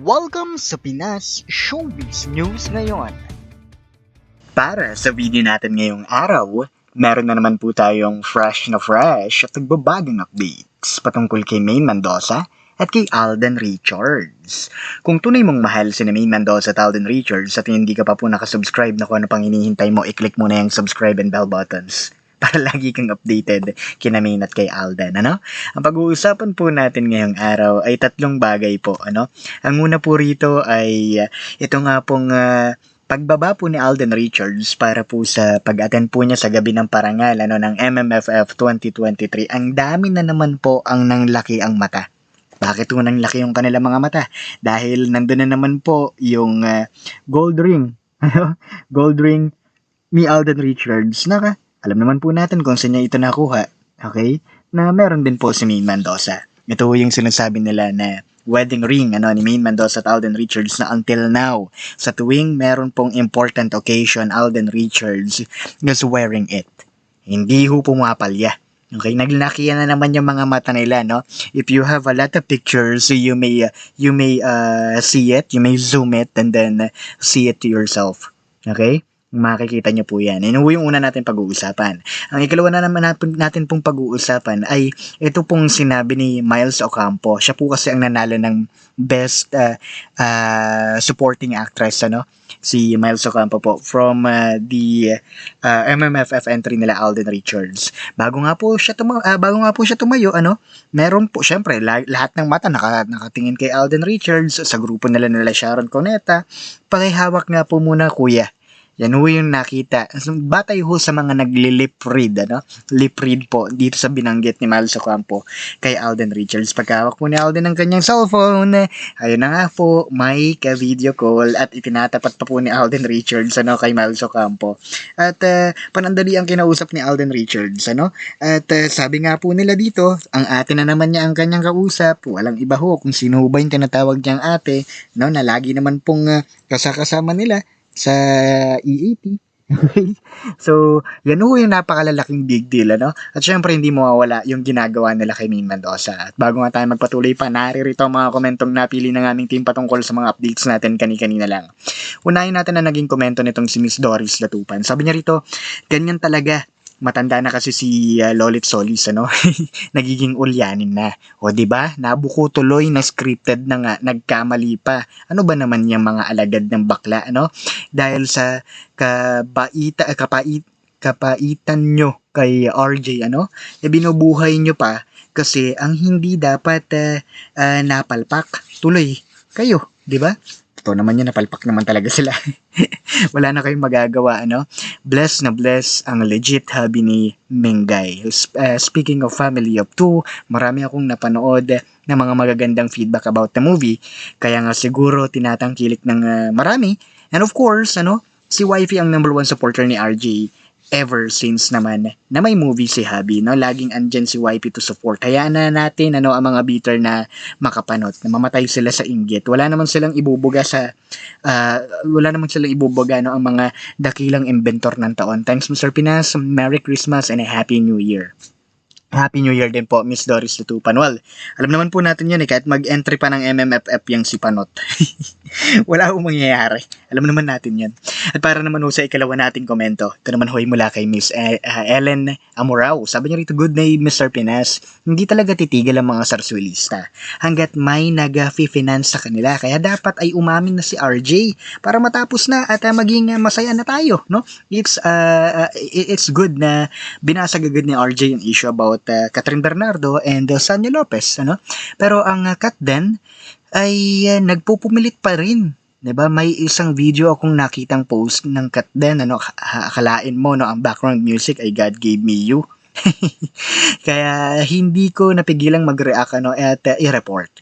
Welcome sa Pinas Showbiz News ngayon. Para sa video natin ngayong araw, meron na naman po tayong fresh na fresh at nagbabagang updates patungkol kay Maine Mendoza at kay Alden Richards. Kung tunay mong mahal si Maine Mendoza at Alden Richards at hindi ka pa po nakasubscribe na kung ano pang hinihintay mo, i-click mo na yung subscribe and bell buttons para lagi kang updated kina Maine at kay Alden, ano? Ang pag-uusapan po natin ngayong araw ay tatlong bagay po, ano? Ang una po rito ay uh, ito nga pong uh, pagbaba po ni Alden Richards para po sa pag-attend po niya sa gabi ng parangal ano, ng MMFF 2023. Ang dami na naman po ang nanglaki ang mata. Bakit po nang laki yung kanilang mga mata? Dahil nandun na naman po yung uh, gold ring. Ano? gold ring ni Alden Richards. Naka, alam naman po natin kung saan niya ito nakuha. Okay? Na meron din po si Maine Mendoza. Ito yung sinasabi nila na wedding ring ano, ni Maine Mendoza at Alden Richards na until now, sa tuwing meron pong important occasion, Alden Richards is wearing it. Hindi ho pumapalya. Okay, naglakihan na naman yung mga mata nila, no? If you have a lot of pictures, you may uh, you may uh, see it, you may zoom it and then uh, see it to yourself. Okay? Makikita niyo po yan. Yan yung una natin pag-uusapan. Ang ikalawa na naman natin, pong pag-uusapan ay ito pong sinabi ni Miles Ocampo. Siya po kasi ang nanalo ng Best uh, uh, Supporting Actress, ano? Si Miles Ocampo po from uh, the uh, MMFF entry nila Alden Richards. Bago nga po siya tuma- uh, bago nga po siya tumayo, ano? Meron po syempre la- lahat ng mata naka- nakatingin kay Alden Richards sa grupo nila nila Sharon Coneta. Pakihawak nga po muna kuya yan ho yung nakita. Batay ho sa mga nagli-lip read, ano? Lip read po dito sa binanggit ni Miles Ocampo kay Alden Richards. Pagkawak po ni Alden ng kanyang cellphone, ayun na nga po, may ka-video call at itinatapat pa po ni Alden Richards ano, kay Miles Ocampo. At uh, panandali ang kinausap ni Alden Richards, ano? At uh, sabi nga po nila dito, ang ate na naman niya ang kanyang kausap. Walang iba ho kung sino ba yung tinatawag niyang ate, no? Na lagi naman pong uh, kasakasama nila sa EAP. So, yan ho yung napakalalaking big deal, ano? At syempre, hindi mawawala yung ginagawa nila kay Maine Mendoza. At bago nga tayo magpatuloy pa, naririto ang mga komentong napili ng aming team patungkol sa mga updates natin kani-kanina lang. Unahin natin na naging komento nitong si Miss Doris Latupan. Sabi niya rito, ganyan talaga matanda na kasi si uh, Lolit Solis ano? Nagiging ulyanin na. O di ba? Nabuko tuloy na scripted na nga nagkamali pa. Ano ba naman yung mga alagad ng bakla ano? Dahil sa kabaita kapait kapaitan nyo kay RJ ano? E binubuhay nyo pa kasi ang hindi dapat uh, uh, napalpak. Tuloy kayo di ba Totoo naman yun, napalpak naman talaga sila. Wala na kayong magagawa, ano? Bless na bless ang legit hobby ni Mengay. Uh, speaking of Family of Two, marami akong napanood na mga magagandang feedback about the movie. Kaya nga siguro tinatangkilik ng uh, marami. And of course, ano, si Wifey ang number one supporter ni RJ ever since naman na may movie si Habi, no? Laging andyan si YP to support. Hayaan na natin, ano, ang mga bitter na makapanot, na mamatay sila sa inggit. Wala naman silang ibubuga sa, uh, wala naman silang ibubuga, no, ang mga dakilang inventor ng taon. Thanks, Mr. Pinas. Merry Christmas and a Happy New Year. Happy New Year din po, Miss Doris Lutupan. Well, alam naman po natin yun eh, kahit mag-entry pa ng MMFF yung si Panot. Wala akong mangyayari. Alam naman natin yun. At para naman ho sa ikalawa nating komento, ito naman hoy mula kay Miss uh, Ellen Amorao. Sabi niya rito, good day Mr. Pinas. Hindi talaga titigil ang mga sarswilista hanggat may nag-finance sa kanila. Kaya dapat ay umamin na si RJ para matapos na at uh, maging uh, masaya na tayo. No? It's, uh, it's good na binasag agad ni RJ yung issue about uh, Catherine Bernardo and uh, Sanya Lopez. Ano? Pero ang uh, cut din ay uh, nagpupumilit pa rin 'di ba? May isang video akong nakitang post ng cut din ano akalain mo no ang background music ay God gave me you. Kaya hindi ko napigilang mag-react ano at uh, i-report.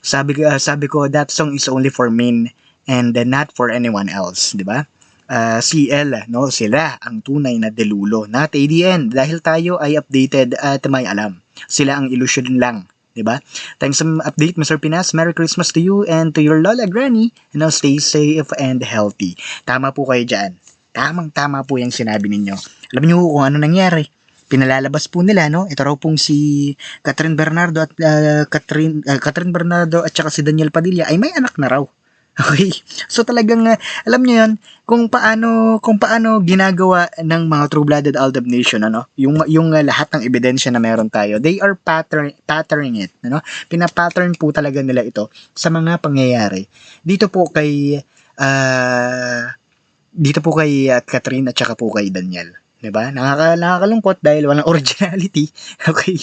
Sabi uh, sabi ko that song is only for men and uh, not for anyone else, 'di ba? Uh, CL, no, sila ang tunay na delulo. Not ADN dahil tayo ay updated at may alam. Sila ang illusion lang 'di ba? Thanks sa update Mr. Pinas. Merry Christmas to you and to your Lola Granny. You know, stay safe and healthy. Tama po kayo diyan. Tamang-tama po yung sinabi ninyo. Alam niyo kung ano nangyari. pinalalabas po nila, no? Ito raw pong si Catherine Bernardo at uh, Catherine, uh, Catherine Bernardo at saka si Daniel Padilla ay may anak na raw. Okay. So talagang uh, alam niyo 'yon kung paano kung paano ginagawa ng mga true-blooded Aldab Nation ano, yung yung uh, lahat ng ebidensya na meron tayo. They are pattern patterning it, ano? Pina-pattern po talaga nila ito sa mga pangyayari. Dito po kay uh, dito po kay uh, Catherine at saka po kay Daniel. 'Di ba? Nakaka nakakalungkot dahil walang originality. Okay.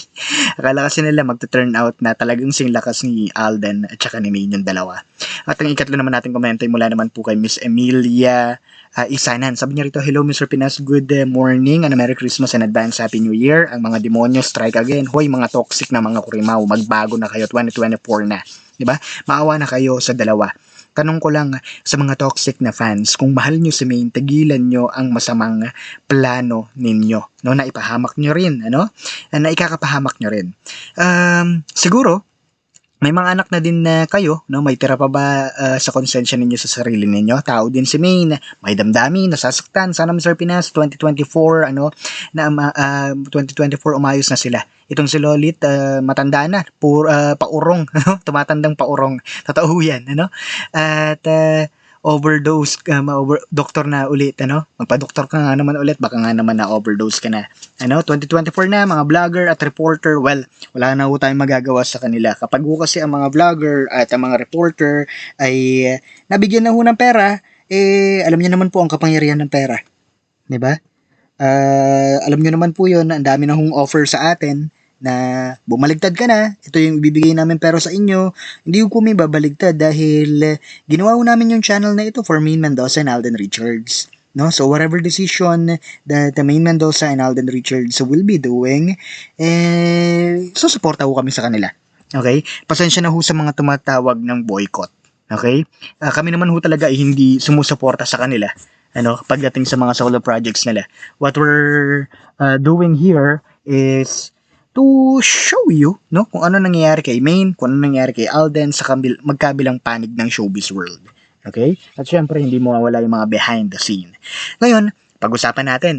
Akala kasi nila magte-turn out na talagang sing lakas ni Alden at saka ni Maine yung dalawa. At ang ikatlo naman natin komento ay mula naman po kay Miss Emilia uh, Isanan. Sabi niya rito, Hello Mr. Pinas, good uh, morning and Merry Christmas and advance Happy New Year. Ang mga demonyo strike again. Hoy, mga toxic na mga kurimaw, magbago na kayo 2024 na. 'Di ba? Maawa na kayo sa dalawa. Tanong ko lang sa mga toxic na fans, kung mahal nyo si Maine, tagilan nyo ang masamang plano ninyo. No, na ipahamak nyo rin, ano? Na ikakapahamak nyo rin. Um, siguro, may mga anak na din na kayo, no? May tira pa ba uh, sa konsensya ninyo sa sarili ninyo? Tao din si Maine, may damdami, nasasaktan. Sana Mr. Pinas 2024 ano na uh, 2024 umayos na sila. Itong si Lolit uh, matanda na, pur, uh, paurong, ano? Tumatandang paurong. Totoo 'yan, ano? At uh, overdose ka, uh, over, doktor na ulit, ano? Magpa-doktor ka nga naman ulit, baka nga naman na overdose ka na. Ano, 2024 na, mga vlogger at reporter, well, wala na ho tayong magagawa sa kanila. Kapag ho kasi ang mga vlogger at ang mga reporter ay uh, nabigyan na ho ng pera, eh, alam niyo naman po ang kapangyarihan ng pera. 'Di ba? Uh, alam niyo naman po 'yon, ang dami na hong offer sa atin na bumaligtad ka na, ito yung ibibigay namin pero sa inyo, hindi ko kami babaligtad dahil ginawa ko namin yung channel na ito for Main Mendoza and Alden Richards. No? So whatever decision that Main Mendoza and Alden Richards will be doing, eh, susuporta ko kami sa kanila. Okay? Pasensya na ho sa mga tumatawag ng boycott. Okay? Uh, kami naman ho talaga ay hindi sumusuporta sa kanila ano pagdating sa mga solo projects nila. What we're uh, doing here is to show you no kung ano nangyayari kay Maine, kung ano nangyayari kay Alden sa kabil- magkabilang panig ng showbiz world. Okay? At syempre hindi mawawala yung mga behind the scene. Ngayon, pag-usapan natin.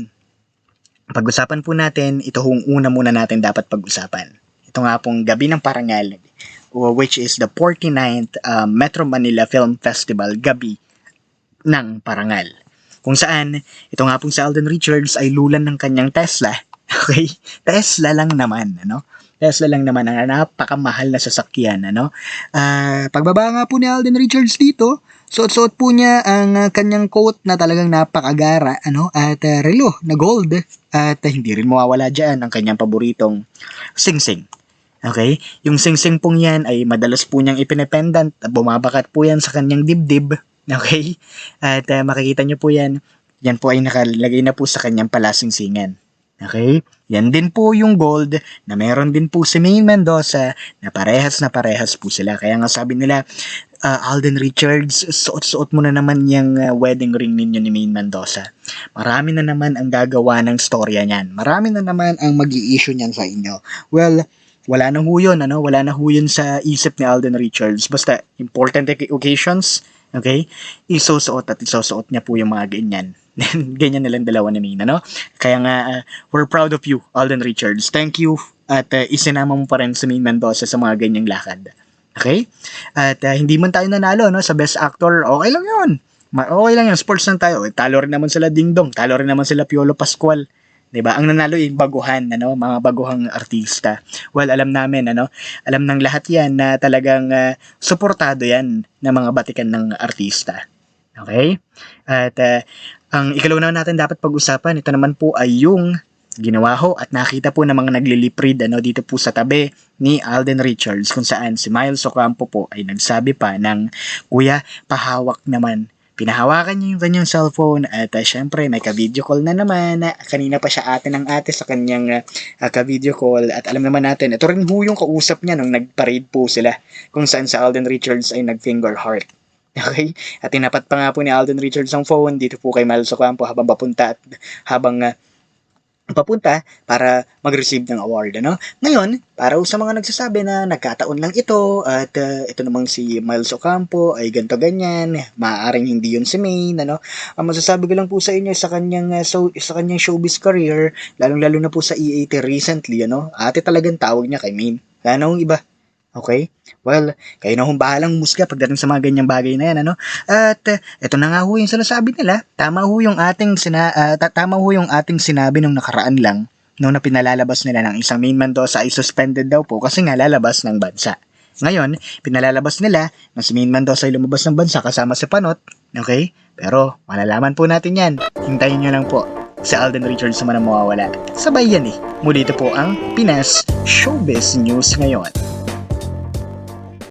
Pag-usapan po natin, ito hong una muna natin dapat pag-usapan. Ito nga pong Gabi ng Parangal, which is the 49th uh, Metro Manila Film Festival Gabi ng Parangal. Kung saan, ito nga pong si Alden Richards ay lulan ng kanyang Tesla Okay? Tesla lang naman, ano? Tesla lang naman ang napakamahal na sasakyan, ano? Uh, pagbaba nga po ni Alden Richards dito, suot-suot po niya ang uh, kanyang coat na talagang napakagara, ano? At uh, relo na gold. At uh, hindi rin mawawala dyan ang kanyang paboritong sing-sing. Okay? Yung sing-sing pong yan ay madalas po niyang ipinependant. Bumabakat po yan sa kanyang dibdib. Okay? At uh, makikita niyo po yan. Yan po ay nakalagay na po sa kanyang palasing-singan. Okay? Yan din po yung gold na meron din po si Maine Mendoza na parehas na parehas po sila. Kaya nga sabi nila, uh, Alden Richards, suot-suot mo na naman yung uh, wedding ring ninyo ni Maine Mendoza. Marami na naman ang gagawa ng storya niyan. Marami na naman ang mag issue niyan sa inyo. Well, wala na ho yun, ano? Wala na ho yun sa isip ni Alden Richards. Basta, important occasions, okay? Isusuot at isusuot niya po yung mga ganyan ganyan nilang dalawa ni Mina, no? Kaya nga, uh, we're proud of you, Alden Richards. Thank you at uh, isinama mo pa rin si Maine Mendoza sa mga ganyang lakad. Okay? At uh, hindi man tayo nanalo no, sa Best Actor, okay lang yun. Ma- okay lang yun, sports lang tayo. Talo rin naman sila Ding Dong, talo rin naman sila Piolo Pascual. 'di ba? Ang nanalo ay baguhan, ano, mga baguhang artista. Well, alam namin, ano, alam ng lahat 'yan na talagang uh, suportado 'yan ng mga batikan ng artista. Okay? At uh, ang ikalaw naman natin dapat pag-usapan, ito naman po ay yung ginawa ho at nakita po ng mga nagliliprid ano, dito po sa tabi ni Alden Richards kung saan si Miles Ocampo po ay nagsabi pa ng kuya pahawak naman. Pinahawakan niya yung kanyang cellphone at uh, syempre may ka-video call na naman. Kanina pa siya ate ng ate sa kanyang uh, ka-video call at alam naman natin ito rin ho yung kausap niya nung nag-parade po sila kung saan sa Alden Richards ay nag-finger heart Okay? At tinapat pa nga po ni Alden Richards ang phone dito po kay Miles Ocampo habang papunta at habang uh, papunta para mag-receive ng award, ano? Ngayon, para sa mga nagsasabi na nagkataon lang ito at uh, ito namang si Miles Ocampo ay ganto ganyan, maaaring hindi yun si Maine, ano? Ang masasabi ko lang po sa inyo sa kanyang uh, so, sa kanyang showbiz career, lalong-lalo na po sa EAT recently, ano? Ate talagang tawag niya kay Maine. Wala na iba. Okay? Well, kayo na hong bahalang musga pagdating sa mga ganyang bagay na yan, ano? At uh, ito na nga ho yung sinasabi nila. Tama ho yung ating sina, ta- tama ho yung ating sinabi nung nakaraan lang nung na pinalalabas nila ng isang main Mendoza ay suspended daw po kasi nga lalabas ng bansa. Ngayon, pinalalabas nila na si Main Mendoza ay lumabas ng bansa kasama si Panot. Okay? Pero, malalaman po natin yan. Hintayin nyo lang po. Si Alden Richards naman ang mawawala. Sabay yan eh. Muli ito po ang Pinas Showbiz News ngayon.